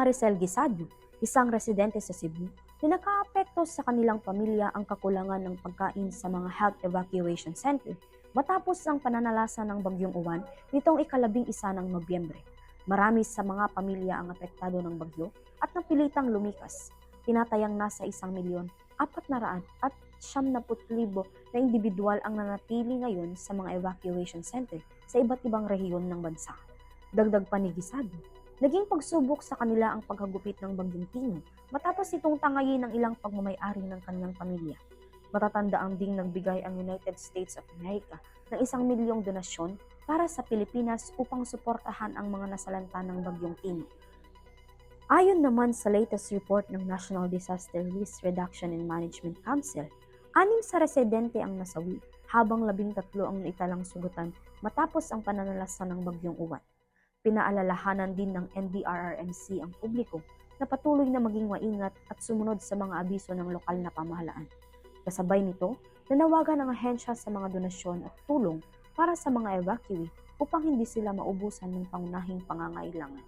Maricel Guisado, isang residente sa Cebu, na nakaapekto sa kanilang pamilya ang kakulangan ng pagkain sa mga health evacuation center matapos ang pananalasa ng bagyong uwan nitong ikalabing isa ng Nobyembre. Marami sa mga pamilya ang apektado ng bagyo at napilitang lumikas. Tinatayang nasa isang milyon, apat na raan at siyam na libo na individual ang nanatili ngayon sa mga evacuation center sa iba't ibang rehiyon ng bansa. Dagdag panigisado, naging pagsubok sa kanila ang paghagupit ng bagyong Tino matapos itong tangayin ng ilang pagmamayari ng kanilang pamilya. Matatandaan ding nagbigay ang United States of America ng isang milyong donasyon para sa Pilipinas upang suportahan ang mga nasalanta ng bagyong Tino. Ayon naman sa latest report ng National Disaster Risk Reduction and Management Council, anim sa residente ang nasawi habang labing tatlo ang naitalang sugutan matapos ang pananalasa ng bagyong uwan. Pinaalalahanan din ng NDRRMC ang publiko na patuloy na maging maingat at sumunod sa mga abiso ng lokal na pamahalaan. Kasabay nito, nanawagan ang ahensya sa mga donasyon at tulong para sa mga evacuee upang hindi sila maubusan ng pangunahing pangangailangan.